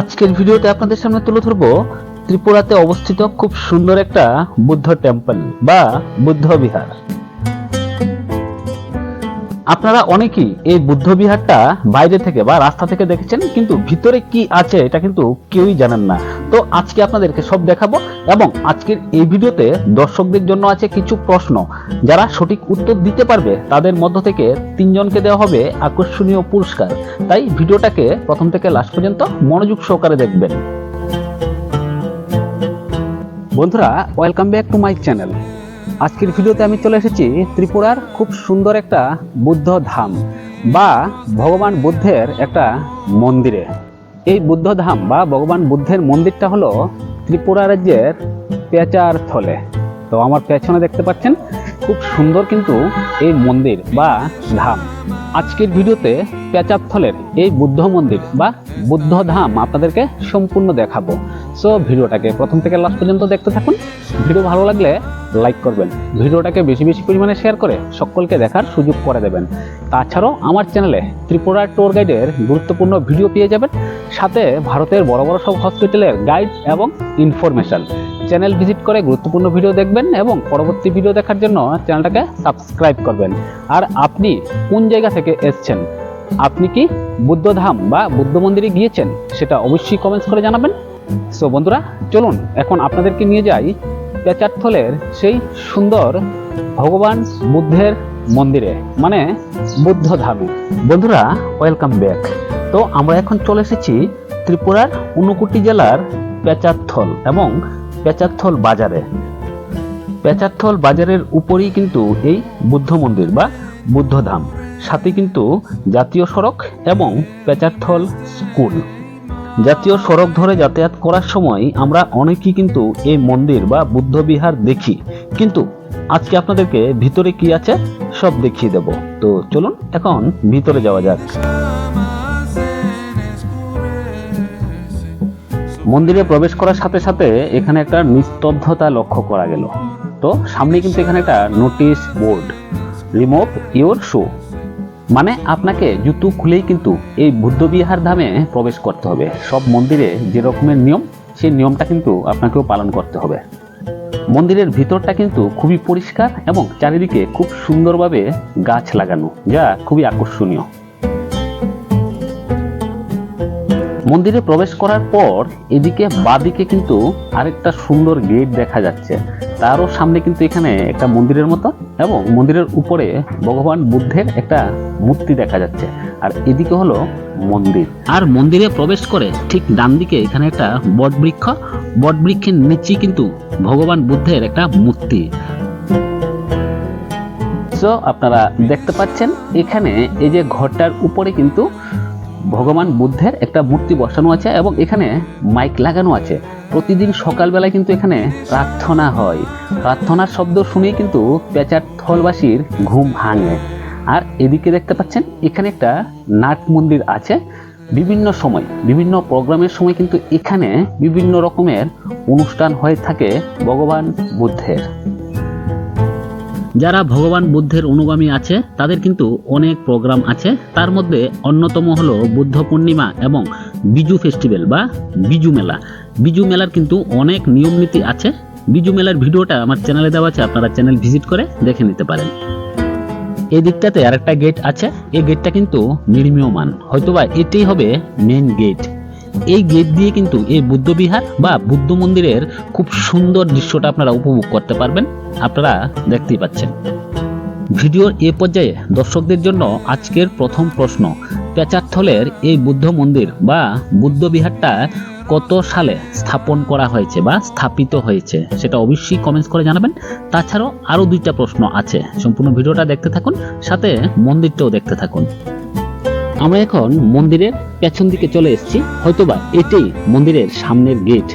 আজকের ভিডিওতে আপনাদের সামনে তুলে ধরবো ত্রিপুরাতে অবস্থিত খুব সুন্দর একটা বুদ্ধ টেম্পল বা বুদ্ধ বিহার। আপনারা অনেকেই এই বুদ্ধ বিহারটা বাইরে থেকে বা রাস্তা থেকে দেখেছেন, কিন্তু ভিতরে কি আছে এটা কিন্তু কেউই জানেন না। তো আজকে আপনাদেরকে সব দেখাবো এবং আজকের এই ভিডিওতে দর্শকদের জন্য আছে কিছু প্রশ্ন। যারা সঠিক উত্তর দিতে পারবে, তাদের মধ্য থেকে তিনজনকে দেওয়া হবে আকর্ষণীয় পুরস্কার। তাই ভিডিওটাকে প্রথম থেকে লাস্ট পর্যন্ত মনোযোগ সহকারে দেখবেন। বন্ধুরা welcome back to my channel আজকের ভিডিওতে আমি চলে এসেছি ত্রিপুরার খুব সুন্দর একটা বুদ্ধ ধাম বা ভগবান বুদ্ধের একটা মন্দিরে। এই বুদ্ধ ধাম বা ভগবান বুদ্ধের মন্দিরটা হলো ত্রিপুরা রাজ্যের পেচার থলে। তো আমার পেছনে দেখতে পাচ্ছেন, খুব সুন্দর কিন্তু এই মন্দির বা ধাম। আজকের ভিডিওতে পেচারথলের এই বুদ্ধ মন্দির বা বুদ্ধ ধাম আপনাদেরকে সম্পূর্ণ দেখাবো। সো ভিডিওটাকে প্রথম থেকে লাস্ট পর্যন্ত দেখতে থাকুন। ভিডিও ভালো লাগলে লাইক করবেন। ভিডিওটাকে বেশি বেশি পরিমাণে শেয়ার করে সকলকে দেখার সুযোগ করে দেবেন। তাছাড়াও আমার চ্যানেলে ত্রিপুরা ট্যুর গাইডের গুরুত্বপূর্ণ ভিডিও পেয়ে যাবেন। সাথে ভারতের বড় বড় সব হসপিটালের গাইড এবং ইনফরমেশন চ্যানেল ভিজিট করে গুরুত্বপূর্ণ ভিডিও দেখবেন এবং পরবর্তী ভিডিও দেখার জন্য চ্যানেলটাকে সাবস্ক্রাইব করবেন। আর আপনি কোন জায়গা থেকে এসছেন? আপনি কি বুদ্ধধাম বা বুদ্ধ মন্দিরে গিয়েছেন? সেটা অবশ্যই কমেন্টস করে জানাবেন। সো বন্ধুরা, চলুন, এখন আপনাদেরকে নিয়ে যাই পেচারথলের সেই সুন্দর ভগবান বুদ্ধের মন্দিরে মানে বুদ্ধ ধামে। বন্ধুরা ওয়েলকাম ব্যাক তো, আমরা এখন চলে এসেছি ত্রিপুরার ঊনকোটি জেলার পেচারথল এবং পেচারথল বাজারে। পেচারথল বাজারের উপরেই কিন্তু এই বুদ্ধ মন্দির বা বুদ্ধধাম সাথে কিন্তু জাতীয় সড়ক এবং পেচারথল স্কুল। জাতীয় সড়ক ধরে যাতায়াত করার সময় আমরা অনেকেই কিন্তু এই মন্দির বা বুদ্ধ বিহার দেখি। কিন্তু আজকে আপনাদেরকে ভিতরে কি আছে সব দেখিয়ে দেব। তো চলুন, এখন ভিতরে যাওয়া যাক। মন্দিরে প্রবেশ করার সাথে সাথে এখানে একটা নিস্তব্ধতা লক্ষ্য করা গেল। তো সামনে কিন্তু এখানে একটা notice board remove your shoe মানে আপনাকে জুতো খুলেই কিন্তু এই বুদ্ধবিহার ধামে প্রবেশ করতে হবে। সব মন্দিরে যে রকমের নিয়ম, সেই নিয়মটা কিন্তু আপনাকেও পালন করতে হবে। মন্দিরের ভিতরটা কিন্তু খুবই পরিষ্কার এবং চারিদিকে খুব সুন্দরভাবে গাছ লাগানো, যা খুবই আকর্ষণীয়। মন্দিরে প্রবেশ করার পর এদিকে বাদিকে কিন্তু আরেকটা সুন্দর গেট দেখা যাচ্ছে। তারও সামনে কিন্তু এখানে একটা মন্দিরের মতো এবং মন্দিরের উপরে ভগবান বুদ্ধের একটা মূর্তি দেখা যাচ্ছে। আর এদিকে হলো মন্দির। আর মন্দিরে প্রবেশ করে ঠিক ডান দিকে এখানে একটা বটবৃক্ষ। বটবৃক্ষের নিচে কিন্তু ভগবান বুদ্ধের একটা মূর্তি। আপনারা দেখতে পাচ্ছেন, এখানে এই যে ঘরটার উপরে কিন্তু ভগবান বুদ্ধের একটা মূর্তি বসানো আছে এবং এখানে মাইক লাগানো আছে। প্রতিদিন সকালবেলায় কিন্তু এখানে প্রার্থনা হয়। প্রার্থনার শব্দ শুনেই কিন্তু পেঁচার থলবাসীর ঘুম ভাঙে। আর এদিকে দেখতে পাচ্ছেন, এখানে একটা নাট মন্দির আছে। বিভিন্ন সময়, বিভিন্ন প্রোগ্রামের সময় কিন্তু এখানে বিভিন্ন রকমের অনুষ্ঠান হয়ে থাকে ভগবান বুদ্ধের। যারা ভগবান বুদ্ধের অনুগামী আছে, তাদের কিন্তু অনেক প্রোগ্রাম আছে। তার মধ্যে অন্যতম হলো বুদ্ধ পূর্ণিমা এবং বিজু ফেস্টিভ্যাল বা বিজু মেলা। বিজু মেলার কিন্তু অনেক নিয়ম নীতি আছে। বিজু মেলার ভিডিওটা আমার চ্যানেলে দেওয়া আছে, আপনারা চ্যানেল ভিজিট করে দেখে নিতে পারেন। এই দিকটাতে আরেকটা গেট আছে। এই গেটটা কিন্তু নির্মীয়মান। হয়তোবা এটাই হবে মেন গেট এই গেট দিয়ে কিন্তু এই বুদ্ধ বিহার বা বুদ্ধ মন্দিরের খুব সুন্দর দৃশ্যটা আপনারা উপভোগ করতে পারবেন। আপনারা দেখতেই পাচ্ছেন। ভিডিওর এ পর্যায়ে দর্শকদের জন্য আজকের প্রথম প্রশ্ন পেচারথলের এই বুদ্ধ মন্দির বা বুদ্ধ বিহারটা কত সালে স্থাপন করা হয়েছে বা স্থাপিত হয়েছে সেটা অবশ্যই কমেন্টস করে জানাবেন। তাছাড়াও আরও দুইটা প্রশ্ন আছে, সম্পূর্ণ ভিডিওটা দেখতে থাকুন, সাথে মন্দিরটাও দেখতে থাকুন। আমরা এখন মন্দিরের পেছন দিকে চলে এসেছি, হয়তোবা এটাই মন্দিরের সামনের গেট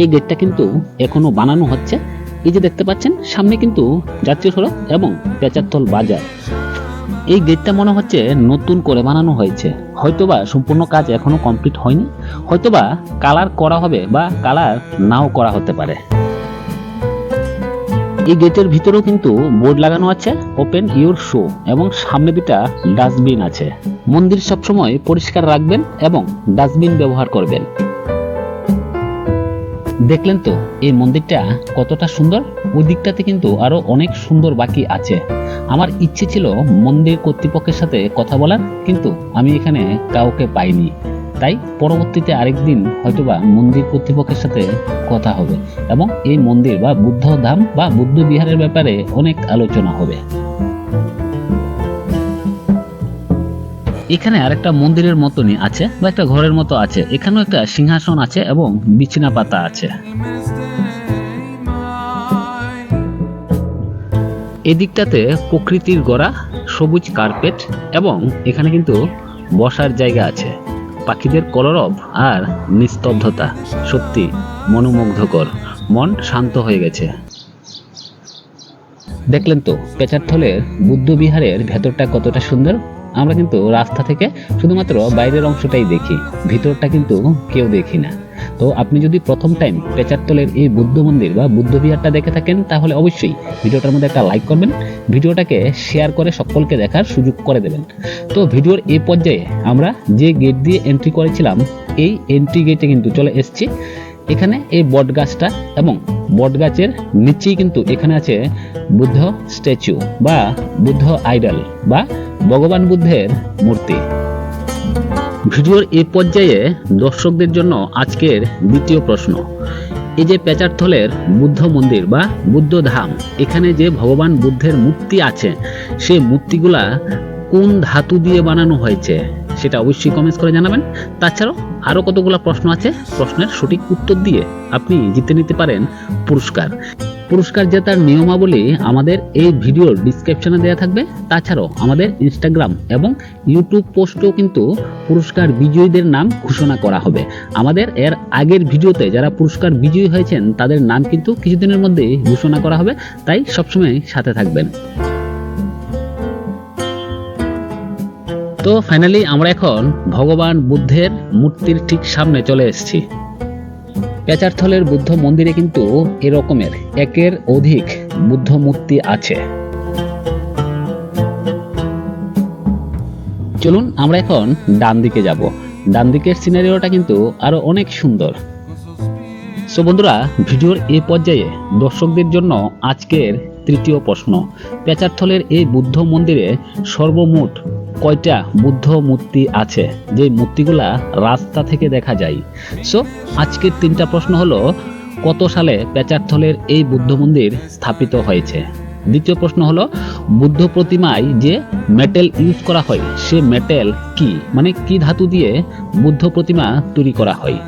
এই গেটটা কিন্তু এখনও বানানো হচ্ছে। এই যে দেখতে পাচ্ছেন, সামনে কিন্তু জাতীয় সড়ক এবং পেচারতল বাজার। এই গেটটা মনে হচ্ছে নতুন করে বানানো হয়েছে। হয়তোবা সম্পূর্ণ কাজ এখনও কমপ্লিট হয়নি। হয়তোবা কালার করা হবে বা কালার নাও করা হতে পারে। এই গেটের ভিতরেও কিন্তু বোর্ড লাগানো আছে, ওপেন ইউর শো, এবং সামনে দুটা ডাস্টবিন আছে। মন্দির সবসময় পরিষ্কার রাখবেন এবং ডাস্টবিন ব্যবহার করবেন। দেখলেন তো, এই মন্দিরটা কতটা সুন্দর? ওই দিকটাতে কিন্তু আরও অনেক সুন্দর বাকি আছে। আমার ইচ্ছে ছিল মন্দির কর্তৃপক্ষের সাথে কথা বলার, কিন্তু আমি এখানে কাউকে পাইনি। তাই পরবর্তীতে আরেকদিন হয়তোবা মন্দির কর্তৃপক্ষের সাথে কথা হবে এবং এই মন্দির বা বুদ্ধ ধাম বা বুদ্ধ বিহারের ব্যাপারে অনেক আলোচনা হবে। এখানে আরেকটা মন্দিরের মতনই আছে বা একটা ঘরের মতো আছে। এখানেও একটা সিংহাসন আছে এবং বিছানা পাতা আছে। এদিকটাতে প্রকৃতির গড়া, সবুজ কার্পেট এবং এখানে কিন্তু বসার জায়গা আছে। পাখিদের কলরব আর নিস্তব্ধতা। সত্যি মনোমুগ্ধকর। মন শান্ত হয়ে গেছে। দেখলেন তো পেচারথলের বুদ্ধ বিহারের ভেতরটা কতটা সুন্দর? আমরা কিন্তু রাস্তা থেকে শুধুমাত্র বাইরের অংশটাই দেখি, ভিতরটা কিন্তু কেউ দেখি না। তো আপনি যদি প্রথম টাইম পেচারতলের এই বুদ্ধ মন্দির বা বুদ্ধ বিহারটা দেখে থাকেন, তাহলে অবশ্যই ভিডিওটার মধ্যে একটা লাইক করবেন, ভিডিওটাকে শেয়ার করে সকলকে দেখার সুযোগ করে দেবেন। তো ভিডিওর এই পর্যায়ে আমরা যে গেট দিয়ে এন্ট্রি করেছিলাম, এই এন্ট্রি গেটে কিন্তু চলে এসেছি। এখানে এই বট গাছটা এবং বট গাছের নিচেই কিন্তু এখানে আছে বুদ্ধ স্ট্যাচু বা বুদ্ধ আইডল বা ভগবান বুদ্ধের মূর্তি। ভিডিওর এই পর্যায়ে দর্শকদের জন্য আজকের দ্বিতীয় প্রশ্ন। এই যে পেচারথলের বুদ্ধ মন্দির বা বুদ্ধ ধাম, এখানে যে ভগবান বুদ্ধের মূর্তি আছে, সেই মূর্তিগুলা কোন ধাতু দিয়ে বানানো হয়েছে, সেটা অবশ্যই কমেন্টস করে জানাবেন। তাছাড়াও আরও কতগুলো প্রশ্ন আছে, প্রশ্নের সঠিক উত্তর দিয়ে আপনি জিতে নিতে পারেন পুরস্কার। পুরস্কার জেতার নিয়মাবলী আমাদের এই ভিডিওর ডিসক্রিপশনে দেওয়া থাকবে। তাছাড়াও আমাদের ইনস্টাগ্রাম এবং ইউটিউব পোস্টেও কিন্তু পুরস্কার বিজয়ীদের নাম ঘোষণা করা হবে। আমাদের এর আগের ভিডিওতে যারা পুরস্কার বিজয়ী হয়েছেন, তাদের নাম কিন্তু কিছুদিনের মধ্যেই ঘোষণা করা হবে। তাই সবসময় সাথে থাকবেন। তো ফাইনালি আমরা এখন ভগবান বুদ্ধের মূর্তির ঠিক সামনে চলে এসেছি। পেচারথলের বুদ্ধ মন্দিরে কিন্তু এরকমের একের অধিক বুদ্ধ মূর্তি আছে। চলুন আমরা এখন ডান দিকে যাব। ডান দিকের সিনারিওটা কিন্তু আরও অনেক সুন্দর। সো বন্ধুরা, ভিডিওর এই পর্যায়ে দর্শকদের জন্য আজকের তৃতীয় প্রশ্ন। পেচারথলের এই বুদ্ধ মন্দিরে সর্বমোট কয়টা বুদ্ধ মূর্তি আছে? যে মূর্তিগুলা রাস্তা থেকে দেখা যায়। সো আজকের তিনটা প্রশ্ন হলো, কত সালে পেচারথলের এই বুদ্ধ মন্দির স্থাপিত হয়েছে? দ্বিতীয় প্রশ্ন হলো, বুদ্ধ প্রতিমায় যে মেটেল ইউজ করা হয়, সে মেটেল কি? মানে কি ধাতু দিয়ে বুদ্ধ প্রতিমা তৈরি করা হয়?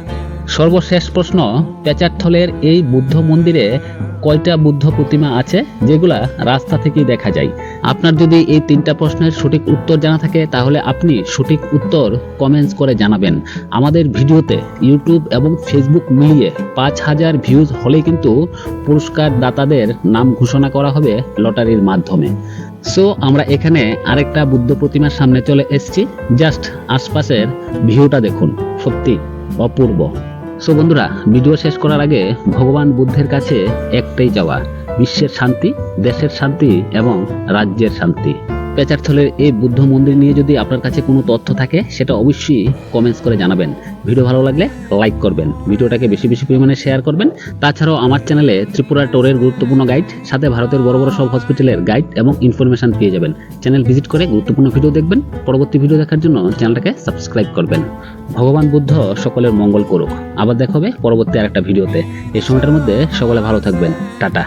সর্বশেষ প্রশ্ন পেচারথলের এই বুদ্ধ মন্দিরে কয়টা বুদ্ধ প্রতিমা আছে যেগুলা রাস্তা থেকেই দেখা যায়? আপনার যদি এই তিনটা প্রশ্নের সঠিক উত্তর জানা থাকে, তাহলে আপনি সঠিক উত্তর কমেন্টস করে জানাবেন। আমাদের ভিডিওতে ইউটিউব এবং ফেসবুক মিলিয়ে পাঁচ হাজার ভিউজ হলে কিন্তু পুরস্কার দাতাদের নাম ঘোষণা করা হবে লটারির মাধ্যমে। সো আমরা এখানে আরেকটা বুদ্ধ প্রতিমার সামনে চলে এসেছি। জাস্ট আশপাশের ভিউটা দেখুন। সত্যি অপূর্ব। সো বন্ধুরা, ভিডিও শেষ করার আগে ভগবান বুদ্ধের কাছে একটাই যাওয়া বিশ্বের শান্তি, দেশের শান্তি এবং রাজ্যের শান্তি। পেচারথলের এই বুদ্ধ মন্দির নিয়ে যদি আপনার কাছে কোনো তথ্য থাকে, সেটা অবশ্যই কমেন্টস করে জানাবেন। ভিডিও ভালো লাগলে লাইক করবেন। ভিডিওটাকে বেশি বেশি পরিমাণে শেয়ার করবেন। তাছাড়াও আমার চ্যানেলে ত্রিপুরা টোরের গুরুত্বপূর্ণ গাইড সাথে ভারতের বড় বড় সব হসপিটালের গাইড এবং ইনফরমেশন পেয়ে যাবেন। চ্যানেল ভিজিট করে গুরুত্বপূর্ণ ভিডিও দেখবেন। পরবর্তী ভিডিও দেখার জন্য চ্যানেলটাকে সাবস্ক্রাইব করবেন। ভগবান বুদ্ধ সকলের মঙ্গল করুক। আবার দেখা হবে পরবর্তী আরেকটা ভিডিওতে এই সময়টার মধ্যে সকলে ভালো থাকবেন। টাটা।